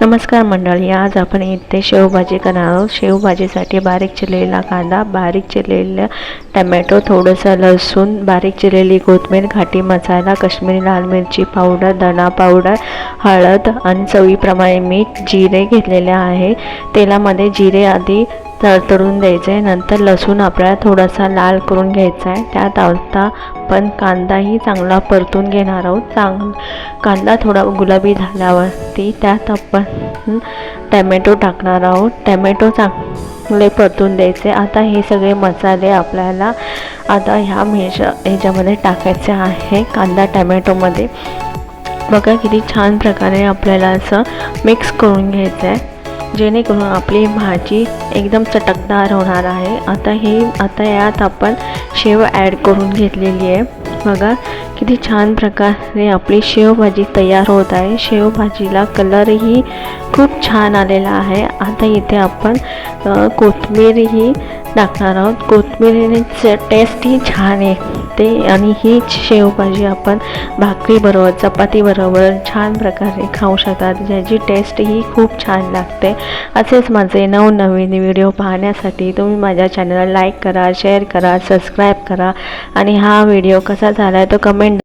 नमस्कार मंडळी आज आपण इथे शेवभाजी करणार आहोत. शेवभाजीसाठी बारीक चिरलेला कांदा बारीक चिरलेलं टमॅटो थोडंसं लसूण बारीक चिरलेली कोथमीर घाटी मसाला काश्मीरी लाल मिरची पावडर धणा पावडर हळद आणि चवीप्रमाणे मीठ जिरे घेतलेले आहे. तेलामध्ये जिरे आधी तडतडून द्यायचे नंतर लसूण आपल्याला थोडासा लाल करून घ्यायचा आहे त्यात आता पण कांदाही चांगला परतून घेणार आहोत. चांग कांदा थोडा गुलाबी झाल्यावरती त्यात आपण टॅमॅटो टाकणार आहोत. टॅमॅटो चांगले परतून द्यायचे. आता हे सगळे मसाले आपल्याला आता ह्या मेश ह्याच्यामध्ये टाकायचे आहे. कांदा टॅमॅटोमध्ये. बघा किती छान प्रकारे आपल्याला असं मिक्स करून घ्यायचं आहे जेणेकरून आपली भाजी एकदम चटकदार होणार आहे. आता ही आता यात आपण शेव ॲड करून घेतलेली आहे. बघा किती छान प्रकारे आपली शेवभाजी तयार होत आहे. शेवभाजीला कलरही खूप छान आलेला आहे. आता इथे आपण कोथमीरही टाकणार आहोत. कोथमिरीचं टेस्टही छान येते आणि ही शेवभाजी आपण भाकरीबरोबर चपातीबरोबर छान प्रकारे खाऊ शकतात. ज्याची टेस्ट ही खूप छान लागते. असेच माझे नवनवीन व्हिडिओ पाहण्यासाठी तुम्ही माझ्या चॅनलला लाईक करा शेअर करा सबस्क्राईब करा. आणि हा व्हिडिओ कसा झाला आहे तो कमेंट